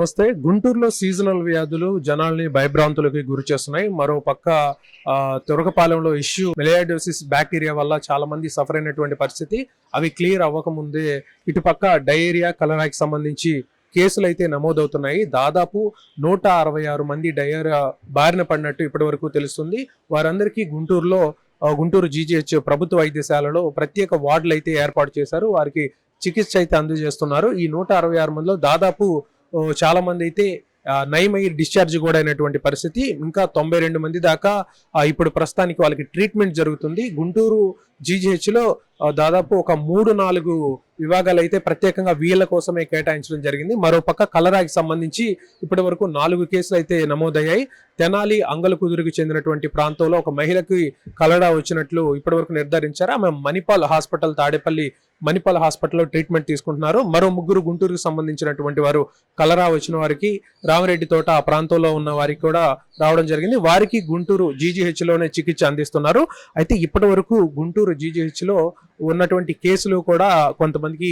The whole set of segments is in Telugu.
నమస్తే. గుంటూరులో సీజనల్ వ్యాధులు జనాల్ని భయభ్రాంతులకి గురి చేస్తున్నాయి. మరో పక్క తురకపాలెంలో ఇష్యూ మెలయాడోసిస్ బ్యాక్టీరియా వల్ల చాలా మంది సఫర్ అయినటువంటి పరిస్థితి. అవి క్లియర్ అవ్వకముందే ఇటుపక్క డయేరియా కలరాకి సంబంధించి కేసులు అయితే నమోదవుతున్నాయి. దాదాపు నూట అరవై ఆరు మంది డయేరియా బారిన పడినట్టు ఇప్పటి వరకు తెలుస్తుంది. వారందరికీ గుంటూరులో గుంటూరు జీజీహెచ్ ప్రభుత్వ వైద్యశాలలో ప్రత్యేక వార్డులు అయితే ఏర్పాటు చేశారు. వారికి చికిత్స అయితే అందజేస్తున్నారు. ఈ నూట అరవై ఆరు మందిలో దాదాపు చాలా మంది అయితే నయమై డిశ్చార్జ్ కూడా అయినటువంటి పరిస్థితి ఇంకా తొంభై రెండు మంది దాకా ఇప్పుడు ప్రస్తుతానికి వాళ్ళకి ట్రీట్మెంట్ జరుగుతుంది. గుంటూరు జీజీహెచ్లో దాదాపు ఒక మూడు నాలుగు విభాగాలు అయితే ప్రత్యేకంగా వీళ్ళ కోసమే కేటాయించడం జరిగింది. మరో పక్క కలరాకి సంబంధించి ఇప్పటి వరకు నాలుగు కేసులు అయితే నమోదయ్యాయి. తెనాలి అంగలకుదురుకు చెందినటువంటి ప్రాంతంలో ఒక మహిళకి కలరా వచ్చినట్లు ఇప్పటి వరకు నిర్ధారించారు. ఆమె మణిపాల్ హాస్పిటల్ తాడేపల్లి మణిపాల్ హాస్పిటల్లో ట్రీట్మెంట్ తీసుకుంటున్నారు. మరో ముగ్గురు గుంటూరుకు సంబంధించినటువంటి వారు కలరా వచ్చిన వారికి రామరెడ్డి తోట ఆ ప్రాంతంలో ఉన్న వారికి కూడా రావడం జరిగింది. వారికి గుంటూరు జీజీహెచ్లోనే లోనే చికిత్స అందిస్తున్నారు. అయితే ఇప్పటి వరకు గుంటూరు GGH లో ఉన్నటువంటి కేసులు కూడా కొంతమందికి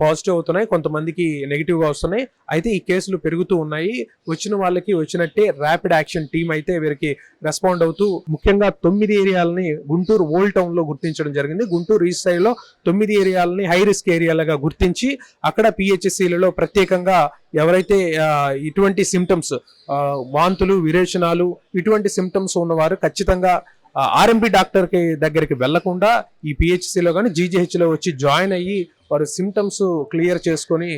పాజిటివ్ అవుతున్నాయి కొంతమందికి నెగిటివ్గా వస్తున్నాయి. అయితే ఈ కేసులు పెరుగుతూ ఉన్నాయి. వచ్చిన వాళ్ళకి వచ్చినట్టే ర్యాపిడ్ యాక్షన్ టీం అయితే వీరికి రెస్పాండ్ అవుతూ ముఖ్యంగా తొమ్మిది ఏరియాలని గుంటూరు ఓల్డ్ టౌన్లో గుర్తించడం జరిగింది. గుంటూరు ఈస్ట్ సైడ్లో తొమ్మిది ఏరియాలని హై రిస్క్ ఏరియాలుగా గుర్తించి అక్కడ పిహెచ్సిలలో ప్రత్యేకంగా ఎవరైతే ఇటువంటి సిమ్టమ్స్ వాంతులు విరేచనాలు ఇటువంటి సిమ్టమ్స్ ఉన్నవారు ఖచ్చితంగా ఆర్ఎంపీ డాక్టర్కి దగ్గరికి వెళ్ళకుండా ఈ పిహెచ్సిలో కానీ జీజీహెచ్లో వచ్చి జాయిన్ అయ్యి వారి సిమ్టమ్స్ క్లియర్ చేసుకొని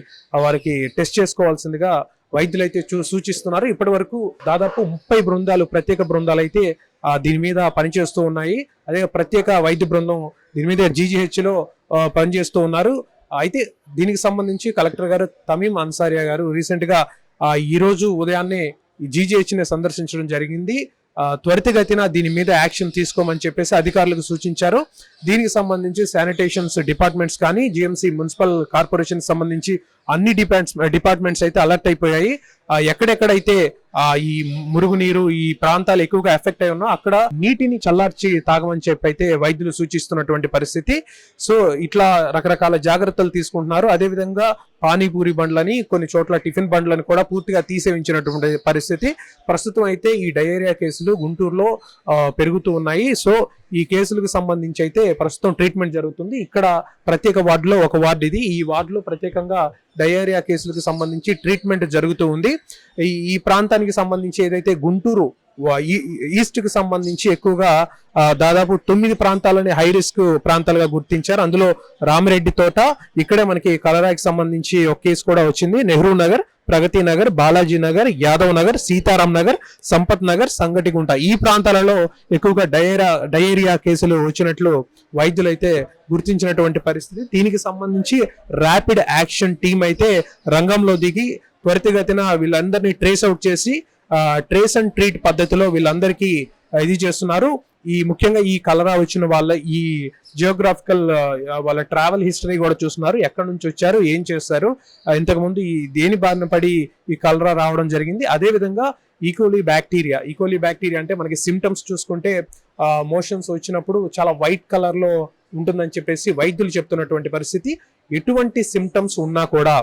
వారికి టెస్ట్ చేసుకోవాల్సిందిగా వైద్యులు అయితే చూ సూచిస్తున్నారు. ఇప్పటి వరకు దాదాపు ముప్పై బృందాలు ప్రత్యేక బృందాలు అయితే దీని మీద పనిచేస్తూ ఉన్నాయి. అదే ప్రత్యేక వైద్య బృందం దీని మీద జీజీహెచ్లో పనిచేస్తూ ఉన్నారు. అయితే దీనికి సంబంధించి కలెక్టర్ గారు తమీం అన్సారియా గారు రీసెంట్గా ఈరోజు ఈ రోజు ఉదయాన్నే జీజీహెచ్ని సందర్శించడం జరిగింది. త్వరితగతిన దీని మీద యాక్షన్ తీసుకోమని చెప్పేసి అధికారులకు సూచించారు. దీనికి సంబంధించి శానిటేషన్స్ డిపార్ట్మెంట్స్ కానీ జిఎంసి మున్సిపల్ కార్పొరేషన్ సంబంధించి అన్ని డిపార్ట్స్ డిపార్ట్మెంట్స్ అయితే అలర్ట్ అయిపోయాయి. ఎక్కడెక్కడైతే ఈ మురుగునీరు ఈ ప్రాంతాలు ఎక్కువగా ఎఫెక్ట్ అయి ఉన్నా అక్కడ నీటిని చల్లార్చి తాగమని చెప్పి అయితే వైద్యులు సూచిస్తున్నటువంటి పరిస్థితి. సో ఇట్లా రకరకాల జాగ్రత్తలు తీసుకుంటున్నారు. అదేవిధంగా పానీపూరి బండ్లని కొన్ని చోట్ల టిఫిన్ బండ్లను కూడా పూర్తిగా తీసేవించినటువంటి పరిస్థితి. ప్రస్తుతం అయితే ఈ డయేరియా కేసులు గుంటూరులో పెరుగుతూ ఉన్నాయి. సో ఈ కేసులకు సంబంధించి అయితే ప్రస్తుతం ట్రీట్మెంట్ జరుగుతుంది. ఇక్కడ ప్రత్యేక వార్డులో ఒక వార్డు ఇది. ఈ వార్డులో ప్రత్యేకంగా డయేరియా కేసులకు సంబంధించి ట్రీట్మెంట్ జరుగుతూ ఉంది. ఈ ఈ ప్రాంతానికి సంబంధించి ఏదైతే గుంటూరు ఈస్ట్కి సంబంధించి ఎక్కువగా దాదాపు తొమ్మిది ప్రాంతాలని హై రిస్క్ ప్రాంతాలుగా గుర్తించారు. అందులో రామిరెడ్డి తోట ఇక్కడే మనకి కలరాకి సంబంధించి ఒక కేసు కూడా వచ్చింది. నెహ్రూ నగర్ ప్రగతి నగర్ బాలాజీ నగర్ యాదవ్ నగర్ సీతారాం నగర్ సంపత్ నగర్ సంగటిగుంట. ఈ ప్రాంతాలలో ఎక్కువగా డయేరియా డయేరియా కేసులు వచ్చినట్లు వైద్యులు అయితే గుర్తించినటువంటి పరిస్థితి. దీనికి సంబంధించి ర్యాపిడ్ యాక్షన్ టీం అయితే రంగంలో దిగి త్వరితగతిన వీళ్ళందరినీ ట్రేస్ అవుట్ చేసి ట్రేస్ అండ్ ట్రీట్ పద్ధతిలో వీళ్ళందరికీ ఇది చేస్తున్నారు. ఈ ముఖ్యంగా ఈ కలరా వచ్చిన వాళ్ళ ఈ జియోగ్రాఫికల్ వాళ్ళ ట్రావెల్ హిస్టరీ కూడా చూస్తున్నారు. ఎక్కడి నుంచి వచ్చారు ఏం చేస్తారు ఇంతకుముందు ఈ దేని బారిన పడి ఈ కలరా రావడం జరిగింది. అదే విధంగా ఈకోలీ బ్యాక్టీరియా ఈకోలీ బ్యాక్టీరియా అంటే మనకి సిమ్టమ్స్ చూసుకుంటే మోషన్స్ వచ్చినప్పుడు చాలా వైట్ కలర్లో ఉంటుందని చెప్పేసి వైద్యులు చెప్తున్నటువంటి పరిస్థితి. ఎటువంటి సిమ్టమ్స్ ఉన్నా కూడా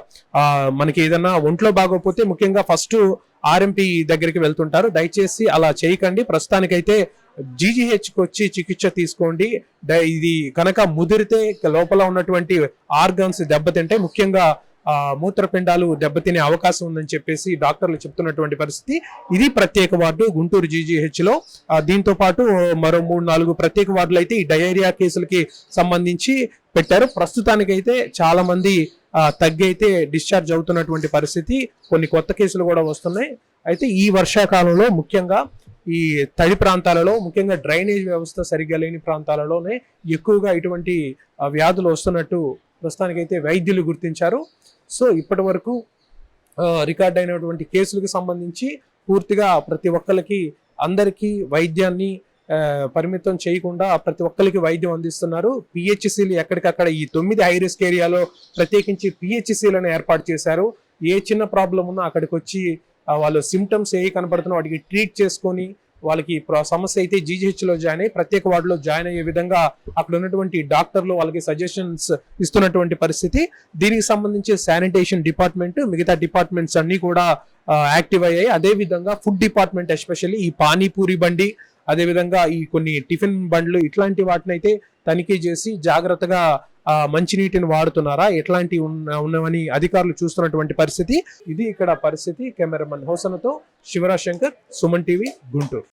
మనకి ఏదైనా ఒంట్లో బాగోకపోతే ముఖ్యంగా ఫస్ట్ ఆర్ఎంపీ దగ్గరికి వెళ్తుంటారు. దయచేసి అలా చేయకండి. ప్రస్తుతానికైతే జీజీహెచ్కి వచ్చి చికిత్స తీసుకోండి. ఇది కనుక ముదిరితే లోపల ఉన్నటువంటి ఆర్గన్స్ దెబ్బతింటే ముఖ్యంగా మూత్రపిండాలు దెబ్బతినే అవకాశం ఉందని చెప్పేసి డాక్టర్లు చెప్తున్నటువంటి పరిస్థితి. ఇది ప్రత్యేక వార్డు గుంటూరు జీజీహెచ్లో. దీంతో పాటు మరో మూడు నాలుగు ప్రత్యేక వార్డులు అయితే ఈ డయేరియా కేసులకి సంబంధించి పెట్టారు. ప్రస్తుతానికైతే చాలా మంది తగ్గైతే డిశ్చార్జ్ అవుతున్నటువంటి పరిస్థితి కొన్ని కొత్త కేసులు కూడా వస్తున్నాయి. అయితే ఈ వర్షాకాలంలో ముఖ్యంగా ఈ తడి ప్రాంతాలలో ముఖ్యంగా డ్రైనేజ్ వ్యవస్థ సరిగ్గా లేని ప్రాంతాలలోనే ఎక్కువగా ఇటువంటి వ్యాధులు వస్తున్నట్టు ప్రస్తుతానికైతే వైద్యులు గుర్తించారు. సో ఇప్పటి వరకు రికార్డ్ అయినటువంటి కేసులకు సంబంధించి పూర్తిగా ప్రతి ఒక్కరికి అందరికీ వైద్యాన్ని పరిమితం చేయకుండా ప్రతి ఒక్కరికి వైద్యం అందిస్తున్నారు. పిహెచ్సిలు ఎక్కడికక్కడ ఈ తొమ్మిది హై రిస్క్ ఏరియాలో ప్రత్యేకించి పిహెచ్సిలను ఏర్పాటు చేశారు. ఏ చిన్న ప్రాబ్లం ఉన్నా అక్కడికి వచ్చి వాళ్ళు సిమ్టమ్స్ ఏ కనపడుతున్నా వాటికి ట్రీట్ చేసుకొని వాళ్ళకి సమస్య అయితే జీజీహెచ్లో జాయిన్ అయ్యి ప్రత్యేక వార్డులో జాయిన్ అయ్యే విధంగా అక్కడ ఉన్నటువంటి డాక్టర్లు వాళ్ళకి సజెషన్స్ ఇస్తున్నటువంటి పరిస్థితి. దీనికి సంబంధించి శానిటేషన్ డిపార్ట్మెంట్ మిగతా డిపార్ట్మెంట్స్ అన్నీ కూడా యాక్టివ్ అయ్యాయి. అదే విధంగా ఫుడ్ డిపార్ట్మెంట్ ఎస్పెషల్లీ ఈ పానీపూరి బండి అదే విధంగా ఈ కొన్ని టిఫిన్ బండ్లు ఇట్లాంటి వాటిని అయితే తనిఖీ చేసి జాగ్రత్తగా మంచినీటిని వాడుతున్నారా ఎట్లాంటి ఉన్న ఉన్నవని అధికారులు చూస్తున్నటువంటి పరిస్థితి. ఇది ఇక్కడ పరిస్థితి. కెమెరామన్ హోసనతో శివరాజ్ శంకర్ సుమన్ టీవీ గుంటూరు.